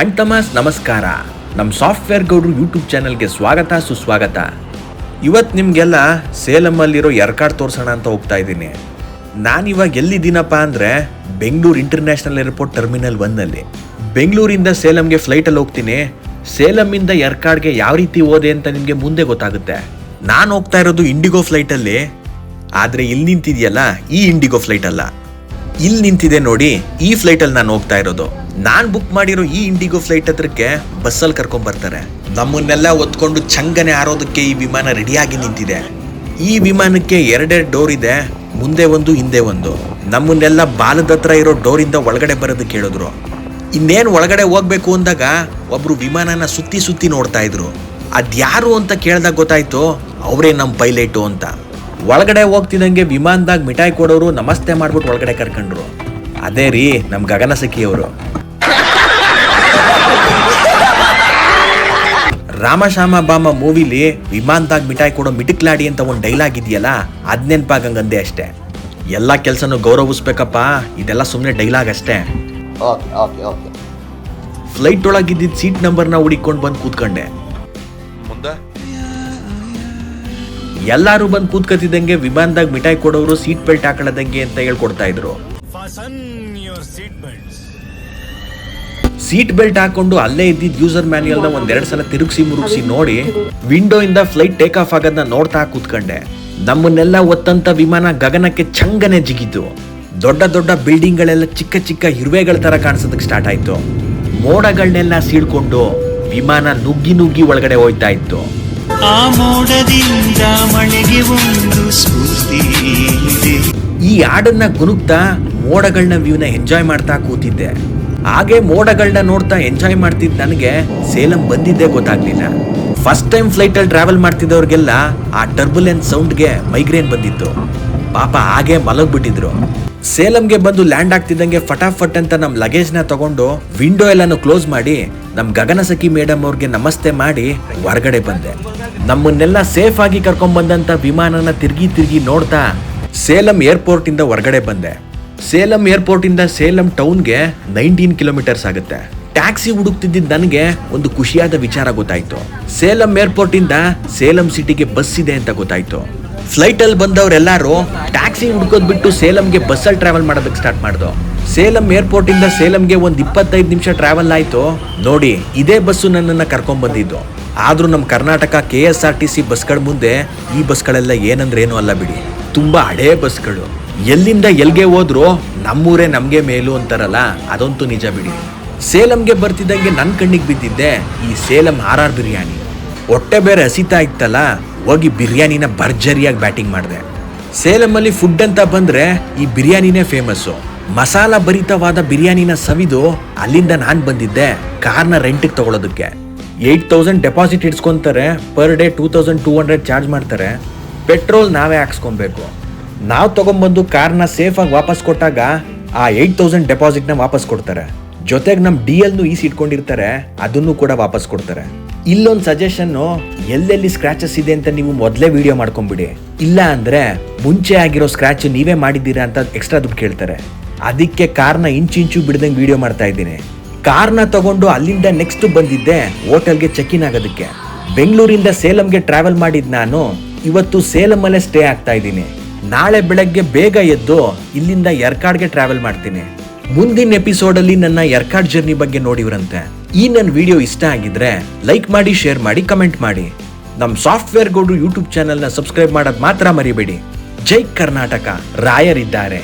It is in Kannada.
ಅಂಡ್ ನಮಸ್ಕಾರ. ನಮ್ಮ ಸಾಫ್ಟ್ವೇರ್ ಗೌಡ್ರು ಯೂಟ್ಯೂಬ್ ಚಾನಲ್ಗೆ ಸ್ವಾಗತ, ಸುಸ್ವಾಗತ. ಇವತ್ತು ನಿಮಗೆಲ್ಲ ಸೇಲಮಲ್ಲಿರೋ ಎರ್ಕಾಡ್ ತೋರಿಸೋಣ ಅಂತ ಹೋಗ್ತಾ ಇದ್ದೀನಿ. ನಾನಿವಾಗ ಎಲ್ಲಿದ್ದೀನಪ್ಪ ಅಂದರೆ ಬೆಂಗಳೂರು ಇಂಟರ್ನ್ಯಾಷನಲ್ ಏರ್ಪೋರ್ಟ್ ಟರ್ಮಿನಲ್ ಒನ್ನಲ್ಲಿ. ಬೆಂಗಳೂರಿಂದ ಸೇಲಂಗೆ ಫ್ಲೈಟಲ್ಲಿ ಹೋಗ್ತೀನಿ. ಸೇಲಮ್ಮಿಂದ ಎರ್ಕಾಡ್ಗೆ ಯಾವ ರೀತಿ ಹೋದೆ ಅಂತ ನಿಮಗೆ ಮುಂದೆ ಗೊತ್ತಾಗುತ್ತೆ. ನಾನು ಹೋಗ್ತಾ ಇರೋದು ಇಂಡಿಗೋ ಫ್ಲೈಟಲ್ಲಿ. ಆದರೆ ಇಲ್ಲಿ ನಿಂತಿದೆಯಲ್ಲ, ಈ ಇಂಡಿಗೋ ಫ್ಲೈಟ್ ಅಲ್ಲ ಇಲ್ಲಿ ನಿಂತಿದೆ ನೋಡಿ, ಈ ಫ್ಲೈಟಲ್ಲಿ ನಾನು ಹೋಗ್ತಾ ಇರೋದು. ನಾನು ಬುಕ್ ಮಾಡಿರೋ ಈ ಇಂಡಿಗೋ ಫ್ಲೈಟ್ ಹತ್ರಕ್ಕೆ ಬಸ್ಸಲ್ಲಿ ಕರ್ಕೊಂಡ್ ಬರ್ತಾರೆ. ನಮ್ಮನ್ನೆಲ್ಲ ಒತ್ಕೊಂಡು ಚಂಗನೆ ಹಾರೋದಕ್ಕೆ ಈ ವಿಮಾನ ರೆಡಿಯಾಗಿ ನಿಂತಿದೆ. ಈ ವಿಮಾನಕ್ಕೆ ಎರಡೆರಡು ಡೋರ್ ಇದೆ, ಮುಂದೆ ಒಂದು, ಹಿಂದೆ ಒಂದು. ನಮ್ಮನ್ನೆಲ್ಲ ಬಾಲದ ಹತ್ರ ಇರೋ ಡೋರಿಂದ ಒಳಗಡೆ ಬರೋದಕ್ಕೆ ಕೇಳಿದ್ರು. ಇನ್ನೇನು ಒಳಗಡೆ ಹೋಗ್ಬೇಕು ಅಂದಾಗ ಒಬ್ರು ವಿಮಾನನ ಸುತ್ತಿ ಸುತ್ತಿ ನೋಡ್ತಾ ಇದ್ರು. ಅದ್ಯಾರು ಅಂತ ಕೇಳಿದಾಗ ಗೊತ್ತಾಯ್ತು, ಅವರೇ ನಮ್ಮ ಪೈಲಟು ಅಂತ. ಒಳಗಡೆ ಹೋಗ್ತಿದ್ದಂಗೆ ವಿಮಾನದಾಗ ಮಿಠಾಯಿ ಕೊಡೋರು ನಮಸ್ತೆ ಮಾಡ್ಬಿಟ್ಟು ಒಳಗಡೆ ಕರ್ಕೊಂಡ್ರು. ಅದೇ ರೀ ನಮ್ಮ ಗಗನ ಸಖಿಯವರು. ರಾಮಶ್ಯಾಮ ಬಾಮ ಮೂವಿಲಿ ವಿಮಾನದಾಗ ಮಿಠಾಯಿ ಕೊಡೋ ಮಿಟುಕ್ಲಾಡಿ ಅಂತ ಒಂದು ಡೈಲಾಗ್ ಇದೆಯಲ್ಲ ಅದ್ ನೆನ್ಪಾಗಂಗಂದೆ ಅಷ್ಟೇ. ಎಲ್ಲ ಕೆಲಸನೂ ಗೌರವಿಸ್ಬೇಕಪ್ಪ ಇದೆಲ್ಲ ಸುಮ್ಮನೆ ಡೈಲಾಗ್ ಅಷ್ಟೇ. Okay okay okay. ಫ್ಲೈಟ್ ಒಳಗಿದ್ದಿದ್ದ ಸೀಟ್ ನಂಬರ್ನ ಹುಡಿಕೊಂಡು ಬಂದು ಕೂತ್ಕೊಂಡೆ. ಮುಂದೆ? ಎಲ್ಲಾರು ಬಂದು ಕೂತ್ಕತಿದ್ದಂಗೆ ವಿಮಾನದಾಗ ಮಿಠಾಯಿ ಕೊಡೋರು ಸೀಟ್ ಬೆಲ್ಟ್ ಹಾಕೊಳ್ಳದಂಗೆ ಅಂತ ಹೇಳ್ಕೊಡ್ತಾ ಇದ್ರು. ಸೀಟ್ ಬೆಲ್ಟ್ಸ್ ಸೀಟ್ ಬೆಲ್ಟ್ ಹಾಕೊಂಡು ಅಲ್ಲೇ ಇದ್ದಿದ್ದ ಯೂಸರ್ ಮ್ಯಾನ್ಯಲ್ನ ಒಂದೆರಡು ಸಲ ತಿರುಗಿಸಿ ಮುರುಗಿಸಿ ನೋಡಿ ವಿಂಡೋ ಇಂದ ಫ್ಲೈಟ್ ಟೇಕ್ ಆಫ್ ಆಗೋದನ್ನ ನೋಡ್ತಾ ಕೂತ್ಕೊಂಡೆ. ನಮ್ಮನ್ನೆಲ್ಲ ಒತ್ತಂತ ವಿಮಾನ ಗಗನಕ್ಕೆ ಚಂಗನೆ ಜಿಗಿತು. ದೊಡ್ಡ ದೊಡ್ಡ ಬಿಲ್ಡಿಂಗ್ ಗಳೆಲ್ಲ ಚಿಕ್ಕ ಚಿಕ್ಕ ಇರುವೆಗಳ ತರ ಕಾಣಿಸೋದಕ್ಕೆ ಸ್ಟಾರ್ಟ್ ಆಯ್ತು. ಮೋಡಗಳನ್ನೆಲ್ಲ ಸೀಳ್ಕೊಂಡು ವಿಮಾನ ನುಗ್ಗಿ ನುಗ್ಗಿ ಒಳಗಡೆ ಹೋಯ್ತಾ ಇತ್ತು. ಆ ಮೋಡದಿಂದ ಮಳೆಗೆ ಒಂದು ಸ್ಫೂರ್ತಿ. ಈ ಹಾಡನ್ನ ಗುನುಗ್ತಾ ಮೋಡಗಳನ್ನ ವ್ಯೂನ ಎಂಜಾಯ್ ಮಾಡ್ತಾ ಕೂತಿದ್ದೆ. ಹಾಗೆ ಮೋಡಗಳನ್ನ ನೋಡ್ತಾ ಎಂಜಾಯ್ ಮಾಡ್ತಿದ್ದ ನನಗೆ ಸೇಲಂ ಬಂದಿದ್ದೇ ಗೊತ್ತಾಗ್ಲಿಲ್ಲ. ಫಸ್ಟ್ ಟೈಮ್ ಫ್ಲೈಟ್ ಅಲ್ಲಿ ಟ್ರಾವೆಲ್ ಮಾಡ್ತಿದ್ದವ್ರಿಗೆಲ್ಲ ಆ ಟರ್ಬುಲೆನ್ಸ್ ಸೌಂಡ್ಗೆ ಮೈಗ್ರೇನ್ ಬಂದಿತ್ತು. ಪಾಪ ಹಾಗೆ ಮಲಗ್ಬಿಟ್ಟಿದ್ರು. ಸೇಲಂಗೆ ಬಂದು ಲ್ಯಾಂಡ್ ಆಗ್ತಿದ್ದಂಗೆ ಫಟಾಫಟ್ ಅಂತ ನಮ್ಮ ಲಗೇಜ್ನ ತಗೊಂಡು ವಿಂಡೋ ಎಲ್ಲಾನು ಕ್ಲೋಸ್ ಮಾಡಿ ನಮ್ಮ ಗಗನಸಖಿ ಮೇಡಮ್ ಅವ್ರಿಗೆ ನಮಸ್ತೆ ಮಾಡಿ ಹೊರಗಡೆ ಬಂದೆ. ನಮ್ಮನ್ನೆಲ್ಲ ಸೇಫ್ ಆಗಿ ಕರ್ಕೊಂಡ್ ಬಂದಂತ ವಿಮಾನನ ತಿರ್ಗಿ ತಿರ್ಗಿ ನೋಡ್ತಾ ಸೇಲಂ ಏರ್ಪೋರ್ಟ್ ಇಂದ ಹೊರಗಡೆ ಬಂದೆ. ಸೇಲಂ ಏರ್ಪೋರ್ಟ್ ಇಂದ ಸೇಲಂ ಟೌನ್ಗೆ ನೈನ್ಟೀನ್ ಕಿಲೋಮೀಟರ್ಸ್ ಆಗುತ್ತೆ. ಟ್ಯಾಕ್ಸಿ ಹುಡುಕ್ತಿದ್ದ ನನಗೆ ಒಂದು ಖುಷಿಯಾದ ವಿಚಾರ ಗೊತ್ತಾಯ್ತು. ಸೇಲಂ ಏರ್ಪೋರ್ಟ್ ಇಂದ ಸೇಲಂ ಸಿಟಿಗೆ ಬಸ್ ಇದೆ ಅಂತ ಗೊತ್ತಾಯ್ತು. ಫ್ಲೈಟ್ ಅಲ್ಲಿ ಬಂದವರೆಲ್ಲರೂ ಟ್ಯಾಕ್ಸಿ ಹುಡ್ಕೋದ್ ಬಿಟ್ಟು ಸೇಲಂಗೆ ಬಸ್ಸಲ್ಲಿ ಟ್ರಾವೆಲ್ ಮಾಡೋದಕ್ಕೆ ಸ್ಟಾರ್ಟ್ ಮಾಡ್ದು. ಸೇಲಂ ಏರ್ಪೋರ್ಟ್ ಇಂದ ಸೇಲಂಗೆ ಒಂದು ಇಪ್ಪತ್ತೈದು ನಿಮಿಷ ಟ್ರಾವೆಲ್ ಆಯ್ತು. ನೋಡಿ, ಇದೇ ಬಸ್ಸು ನನ್ನನ್ನು ಕರ್ಕೊಂಡ್ ಬಂದಿದ್ದು. ಆದ್ರೂ ನಮ್ಮ Karnataka K S R T C ಬಸ್ಗಳ ಮುಂದೆ ಈ ಬಸ್ಗಳೆಲ್ಲ ಏನಂದ್ರೆ ಏನು ಅಲ್ಲ ಬಿಡಿ. ತುಂಬಾ ಹಳೇ ಬಸ್ಗಳು. ಎಲ್ಲಿಂದ ಎಲ್ಗೆ ಹೋದ್ರೂ ನಮ್ಮೂರೇ ನಮಗೆ ಮೇಲು ಅಂತಾರಲ್ಲ, ಅದಂತೂ ನಿಜ ಬಿಡಿ. ಸೇಲಂಗೆ ಬರ್ತಿದ್ದಂಗೆ ನನ್ನ ಕಣ್ಣಿಗೆ ಬಿದ್ದಿದ್ದೆ ಈ ಸೇಲಂ ಆರ್ ಆರ್ ಬಿರಿಯಾನಿ. ಹೊಟ್ಟೆ ಬೇರೆ ಹಸಿತಾ ಇತ್ತಲ್ಲ, ಹೋಗಿ ಬಿರಿಯಾನಿನ ಭರ್ಜರಿಯಾಗಿ ಬ್ಯಾಟಿಂಗ್ ಮಾಡಿದೆ. ಸೇಲಮಲ್ಲಿ ಫುಡ್ ಅಂತ ಬಂದ್ರೆ ಈ ಬಿರಿಯಾನಿನೇ ಫೇಮಸ್ಸು ಮಸಾಲ ಭರಿತವಾದ ಬಿರಿಯಾನಿನ ಸವಿದು ಅಲ್ಲಿಂದ ನಾನು ಬಂದಿದ್ದೆ ಕಾರ್ನ ರೆಂಟಿಗೆ ತಗೊಳ್ಳೋದಕ್ಕೆ eight thousand deposit ಇಡ್ಸ್ಕೊಂತಾರೆ per day two thousand two hundred charge ಮಾಡ್ತಾರೆ. ಪೆಟ್ರೋಲ್ ನಾವೇ ಹಾಕ್ಸ್ಕೊಬೇಕು. ನಾವು ತಗೊಂಬಂದು ಕಾರ್ನ ಸೇಫಾಗಿ ವಾಪಸ್ ಕೊಟ್ಟಾಗ ಆ ಏಯ್ಟ್ ತೌಸಂಡ್ ಡೆಪಾಸಿಟ್ನ ವಾಪಸ್ ಕೊಡ್ತಾರೆ. ಜೊತೆಗೆ ನಮ್ಮ ಡಿ ಎಲ್ನು ಈಸಿ ಇಟ್ಕೊಂಡಿರ್ತಾರೆ ಅದನ್ನು ಕೂಡ ವಾಪಸ್ ಕೊಡ್ತಾರೆ. ಇಲ್ಲೊಂದು ಸಜೆಷನ್ನು ಎಲ್ಲೆಲ್ಲಿ ಸ್ಕ್ರಾಚಸ್ ಇದೆ ಅಂತ ನೀವು ಮೊದಲೇ ವಿಡಿಯೋ ಮಾಡ್ಕೊಂಬಿಡಿ. ಇಲ್ಲ ಅಂದ್ರೆ ಮುಂಚೆ ಆಗಿರೋ ಸ್ಕ್ರಾಚ್ ನೀವೇ ಮಾಡಿದ್ದೀರಾ ಅಂತ ಎಕ್ಸ್ಟ್ರಾ ದುಡ್ಡು ಕೇಳ್ತಾರೆ. ಅದಕ್ಕೆ ಕಾರ್ನ ಇಂಚಿಂಚು ಬಿಡ್ದಂಗೆ ವಿಡಿಯೋ ಮಾಡ್ತಾ ಇದ್ದೀನಿ. ಕಾರ್ನ ತಗೊಂಡು ಅಲ್ಲಿಂದ ನೆಕ್ಸ್ಟ್ ಬಂದಿದ್ದೆ ಹೋಟೆಲ್ಗೆ ಚೆಕ್ ಇನ್ ಆಗೋದಕ್ಕೆ. ಬೆಂಗಳೂರಿಂದ ಸೇಲಂಗೆ ಟ್ರಾವೆಲ್ ಮಾಡಿದ್ ನಾನು ಇವತ್ತು ಸೇಲಮಲ್ಲೇ ಸ್ಟೇ ಆಗ್ತಾ ಇದ್ದೀನಿ. ನಾಳೆ ಬೆಳಗ್ಗೆ ಬೇಗ ಎದ್ದು ಇಲ್ಲಿಂದ ಎರ್ಕಾಡ್ಗೆ ಟ್ರಾವೆಲ್ ಮಾಡ್ತೀನಿ. ಮುಂದಿನ ಎಪಿಸೋಡಲ್ಲಿ ನನ್ನ ಎರ್ಕಾಡ್ ಜರ್ನಿ ಬಗ್ಗೆ ನೋಡಿವ್ರಂತೆ. ಈ ನನ್ನ ವಿಡಿಯೋ ಇಷ್ಟ ಆಗಿದ್ರೆ ಲೈಕ್ ಮಾಡಿ ಶೇರ್ ಮಾಡಿ ಕಮೆಂಟ್ ಮಾಡಿ. ನಮ್ಮ ಸಾಫ್ಟ್ವೇರ್ ಗೋಡು ಯೂಟ್ಯೂಬ್ ಚಾನಲ್ನ ಸಬ್ಸ್ಕ್ರೈಬ್ ಮಾಡೋದು ಮಾತ್ರ ಮರಿಬೇಡಿ. ಜೈ ಕರ್ನಾಟಕ. ರಾಯರಿದ್ದಾರೆ.